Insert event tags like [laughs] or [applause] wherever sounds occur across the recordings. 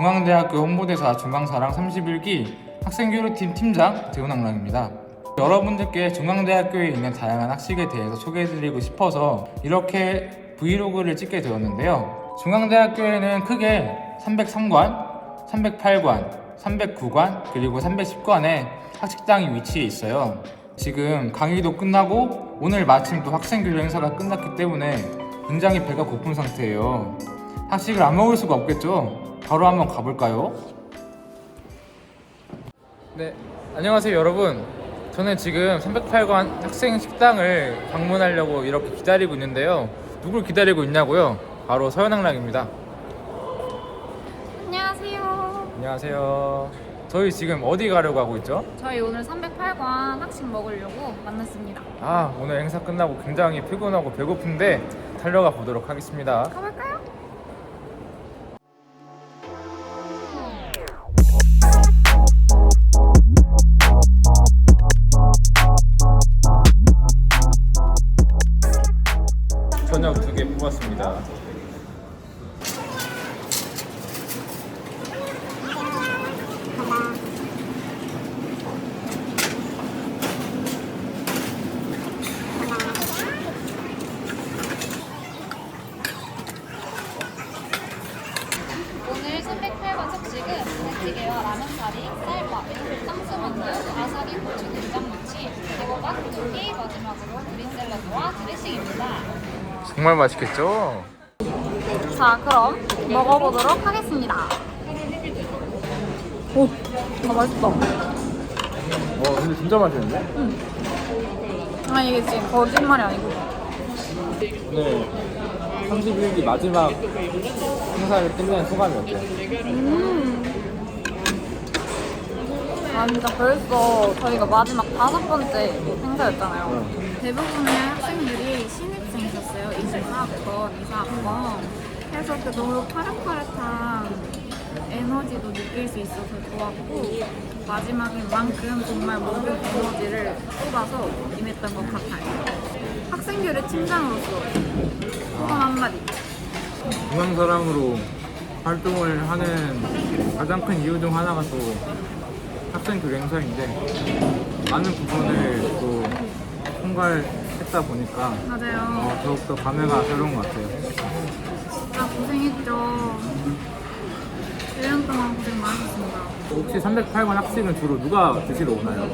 중앙대학교 홍보대사 중앙사랑 31기 학생교류팀 팀장 재훈학랑입니다. 여러분들께 중앙대학교에 있는 다양한 학식에 대해서 소개해드리고 싶어서 이렇게 브이로그를 찍게 되었는데요. 중앙대학교에는 크게 303관, 308관, 309관 그리고 310관의 학식당이 위치해 있어요. 지금 강의도 끝나고 오늘 마침 또 학생교류 행사가 끝났기 때문에 굉장히 배가 고픈 상태예요. 학식을 안 먹을 수가 없겠죠? 바로 한번 가볼까요? 네, 안녕하세요 여러분. 저는 지금 308관 학생 식당을 방문하려고 이렇게 기다리고 있는데요. 누굴 기다리고 있냐고요? 바로 서현학랑입니다. 안녕하세요. 안녕하세요. 저희 지금 어디 가려고 하고 있죠? 저희 오늘 308관 학식 먹으려고 만났습니다. 아, 오늘 행사 끝나고 굉장히 피곤하고 배고픈데 달려가 보도록 하겠습니다. 가볼까요? 정말 맛있겠죠? 자, 그럼 먹어보도록 하겠습니다. 오, 아, 맛있다. 와, 근데 진짜 맛있는데? 아, 이게 지금 거짓말이 아니고. 오늘 31기 마지막 행사를 끝낸 소감이 어때요? 음. 아, 진짜 벌써 저희가 마지막 다섯 번째 행사였잖아요. 대부분의 학생들이 신입생이셨어요. 24학번, 24학번. 그래서 그 너무 파릇파릇한 에너지도 느낄 수 있어서 좋았고, 마지막인 만큼 정말 모든 에너지를 쏟아서 임했던 것 같아요. 학생교류 팀장으로서 소감 한마디. 중앙사랑으로 활동을 하는 가장 큰 이유 중 하나가 또 학생 교류 행사인데 많은 부분을 또 통과 했다 보니까 맞아요. 어, 더욱더 감회가 새로운 것 같아요. 진짜 고생했죠. 1년 동안 고생 많으셨습니다. 혹시 308관 학생은 주로 누가 드시러 오나요?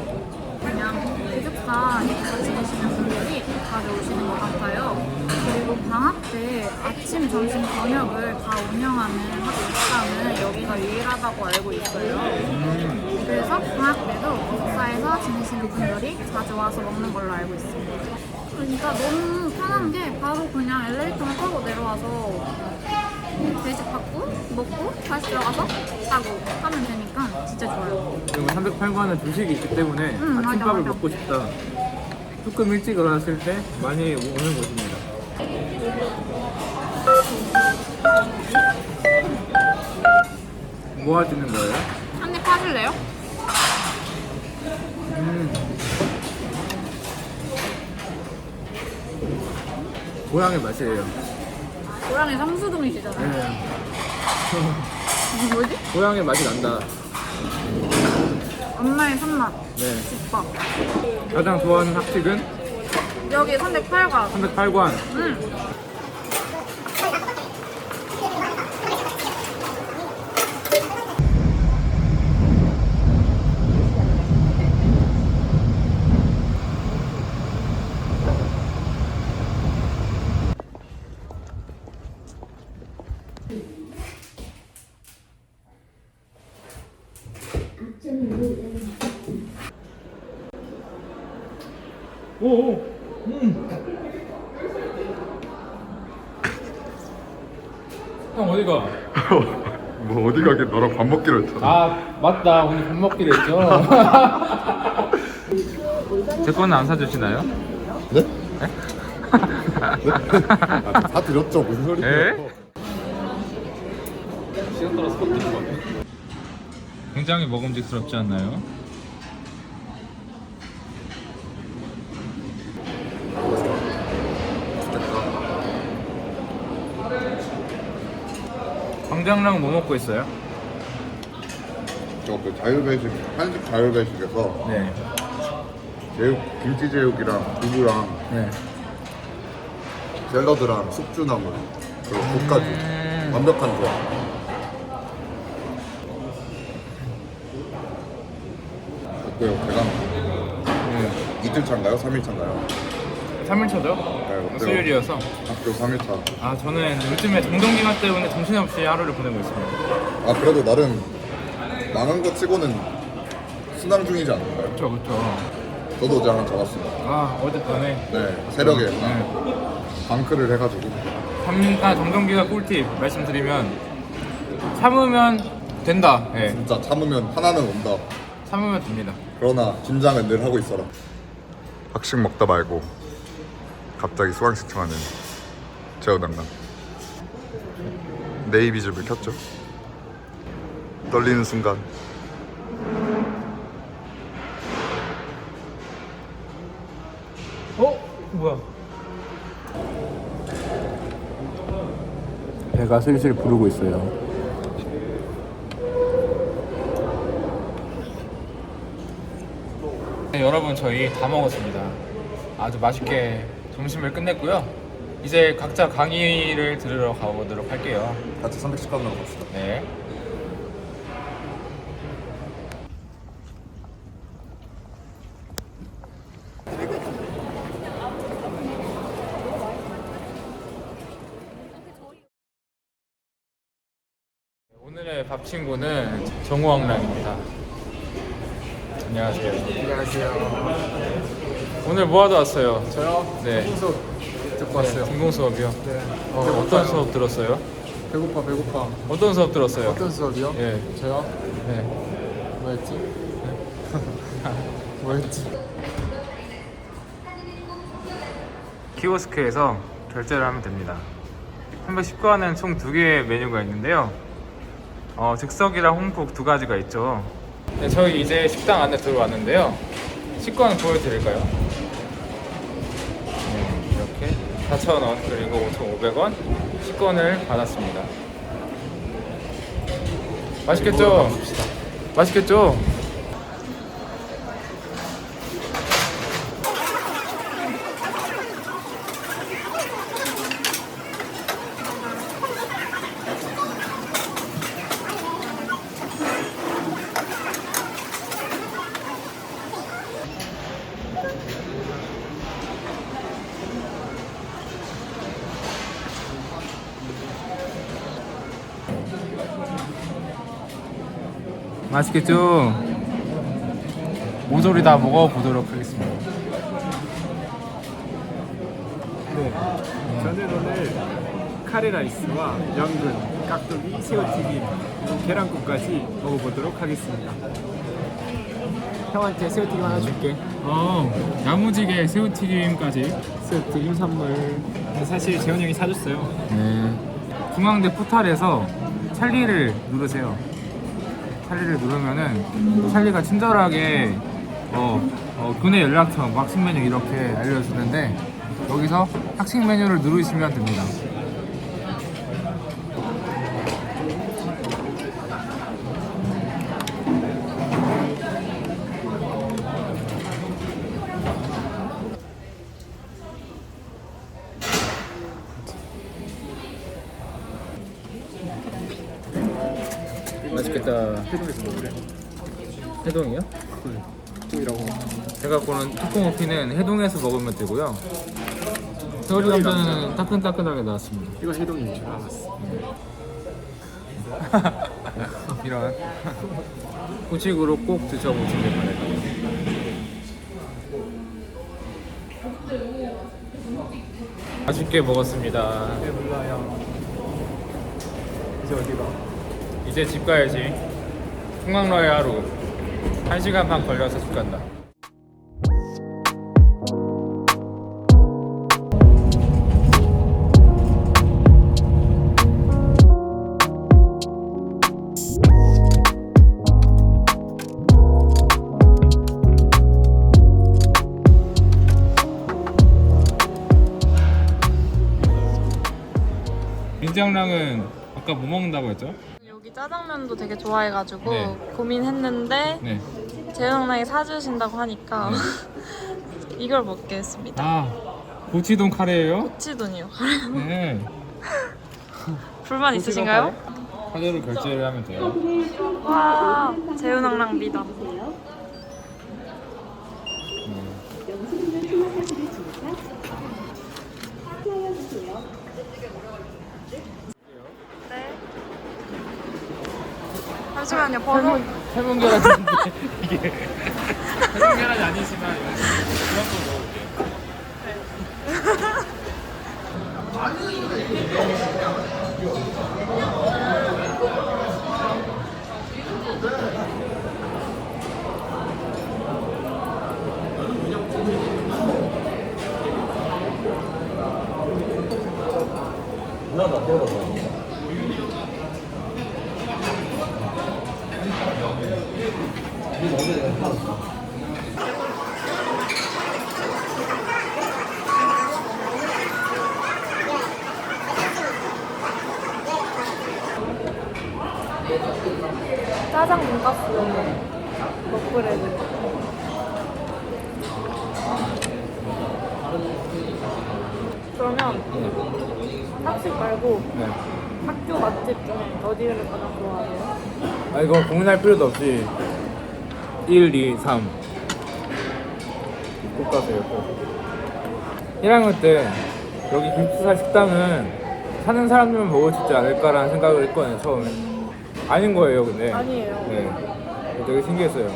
그냥 기숙사 에서 지내시는 분들이 자주 오시는 것 같아요. 그리고 방학 때 아침, 점심, 저녁을 다 운영하는 학식당은 여기가 유일하다고 알고 있어요. 그래서 방학 때도 기숙사에서 지내시는 분들이 자주 와서 먹는 걸로 알고 있습니다. 진짜 너무 편한 게 바로 그냥 엘리베이터만 타고 내려와서 돼지 받고 먹고 다시 들어가서 자고 하면 되니까 진짜 좋아요. 그리고 308관은 주식이 있기 때문에 음, 맞아, 아침밥을 맞아. 먹고 싶다. 조금 일찍 일어났을 때 많이 오는 곳입니다. 뭐 하시는 거예요? 한 입 하실래요? 음. 고향의 맛이에요. 고향이 성수동이시잖아요. 네. [laughs] 뭐지? 고향의 맛이 난다. 엄마의 손맛, 네. 집밥. 가장 좋아하는 학식은 여기 308관. 308관. 음. 형 어디가? [laughs] 뭐 어디 가게 너랑 밥 먹기로 했잖아. 아 맞다 오늘 밥 먹기로 했죠. [laughs] 제 거는 안 사주시나요? 네? 아, 다 드렸죠 무슨 소리예요? 에? 시간 따라서 바뀌는 거 같아. 굉장히 먹음직스럽지 않나요? 민정랑 뭐 먹고 있어요? 저그 자율배식 한식 자율배식에서 네. 제육 김치 제육이랑 두부랑 네. 샐러드랑 숙주나물 그리고 국까지 음. 완벽한 조합. 어때요? 대강 네. 이틀 차인가요? 3일 차인가요? 3일차죠? 네, 어때요? 수요일이어서. 학교 3일 차. 아 저는 요즘에 정동기간 때문에 정신없이 하루를 보내고 있습니다. 아 그래도 나름 망한 거 치고는 순항 중이지 않나요? 그렇죠, 그렇죠. 저도 어제 하나 잡았습니다. 아 어젯밤에 네, 새벽에 네. 방크를 해가지고 3아 정동기가 꿀팁 말씀드리면 참으면 된다. 예. 진짜 참으면 하나는 온다. 참으면 됩니다. 그러나 긴장은 늘 하고 있어라. 학식 먹다 말고 갑자기 수강 신청하는 재호당당. 네이비즈를 켰죠. 떨리는 순간 어? 뭐야? 배가 슬슬 부르고 있어요. 네, 여러분 저희 다 먹었습니다. 아주 맛있게 점심을 끝냈고요. 이제 각자 강의를 들으러 가보도록 할게요. 같이 300씩 가는 거 갑시다. 네. 오늘의 밥 친구는 정우왕랑입니다. 안녕하세요. 안녕하세요. 오늘 뭐 하러 왔어요? 저요? 네. 수업 듣고 왔어요. 전공 수업이요. 네. 어, 배고파요. 어떤 수업 들었어요? 배고파 배고파. 어떤 수업 들었어요? 어떤 수업이요? 예. 저요? 네. 뭐였지? [laughs] 뭐였지? 키오스크에서 결제를 하면 됩니다. 319원은 총 두 개의 메뉴가 있는데요. 어, 즉석이랑 홈쿡 두 가지가 있죠. 네, 저희 이제 식당 안에 들어왔는데요. 식권 보여드릴까요? 4,000원 그리고 5,500원 식권을 받았습니다. 맛있겠죠? 맛있겠죠? 맛있겠죠? 모조리 다 먹어보도록 하겠습니다. 네. 저는 오늘 카레라이스와 연근, 깍두기, 새우튀김, 그리고 계란국까지 먹어보도록 하겠습니다. 형한테 새우튀김 하나 줄게. 어, 야무지게 새우튀김까지. 새우튀김 선물. 사실 재훈이 형이 사줬어요. 네. 중앙대 포탈에서 찰리를 누르세요. 찰리를 누르면은 찰리가 친절하게 어, 어, 교내 연락처, 뭐 학식 메뉴 이렇게 알려주는데 여기서 학식 메뉴를 누르시면 됩니다. 맛있겠다. 해동에서 먹으래. 해동이요? 콩이라고. 제가 고른 특공오피는 해동에서 먹으면 되고요. 서울이 감자는 따끈따끈하게 나왔습니다. 이거 해동인 줄 알았어. [laughs] 이런 후식으로 꼭 드셔보시길 바랍니다. 맛있게 먹었습니다. 네. 이제 어디 가? 이제 집 가야지. 풍광로의 하루. 1시간 반 걸려서 집 간다. 민정랑은 아까 뭐 먹는다고 했죠? 여기 짜장면도 되게 좋아해가지고 네. 고민했는데 네. 재영랑이 사주신다고 하니까 [laughs] 이걸 먹겠습니다. 아 고치동 카레예요? 치돈이요. 네. [laughs] 불만 있으신가요? 카드로 결제를 하면 돼요. 와 재훈왕랑 미담. 삶은 계란인데 이게 삶은 계란이 아니지만 그런 거 넣어볼게요. 짜장 돈가스 먹브레드. 그러면 학식 말고 네. 학교 맛집 중에 어디를 가장 좋아하세요? 아 이거 고민할 필요도 없이 1, 2, 3. 꼭 가세요. 꼭. 1학년 때 여기 김치사 식당은 사는 사람들만 먹을 수 있지 않을까라는 생각을 했거든요 처음에. 아닌 거예요 근데. 아니에요. 네. 되게 신기했어요.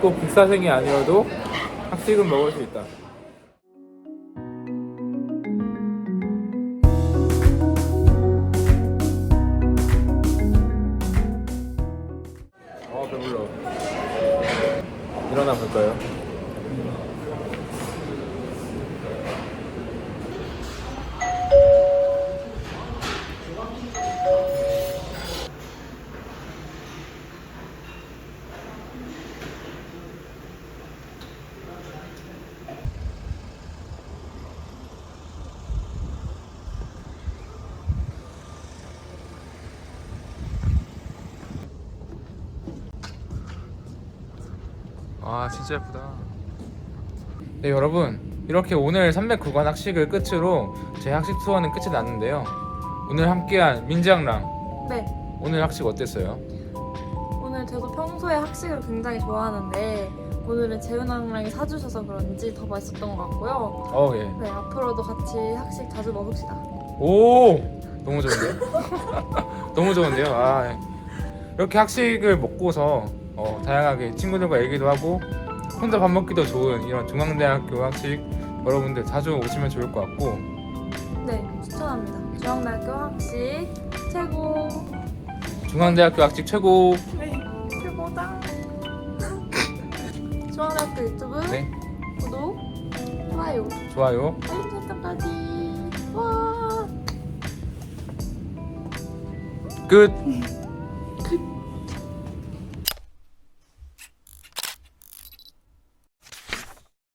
꼭 비싸생이 아니어도 학식은 먹을 수 있다. 아 진짜 예쁘다. 네 여러분 이렇게 오늘 309관 학식을 끝으로 제 학식 투어는 끝이 났는데요. 오늘 함께한 민지양랑 네. 오늘 학식 어땠어요? 오늘 저도 평소에 학식을 굉장히 좋아하는데 오늘은 재훈왕랑이 사주셔서 그런지 더 맛있었던 것 같고요. 어 예. 네 앞으로도 같이 학식 자주 먹읍시다. 오 너무 좋은데요? [laughs] 너무 좋은데요? 아 예. 이렇게 학식을 먹고서 어, 다양하게 친구들과 얘기도 하고 혼자 밥 먹기도 좋은 이런 중앙대학교 학식 여러분들 자주 오시면 좋을 것 같고 네 추천합니다. 중앙대학교 학식 최고. 중앙대학교 학식 최고 네 최고다. [laughs] 중앙대학교 유튜브 네 구독 좋아요 좋아요 알림 설정까지. 와. 끝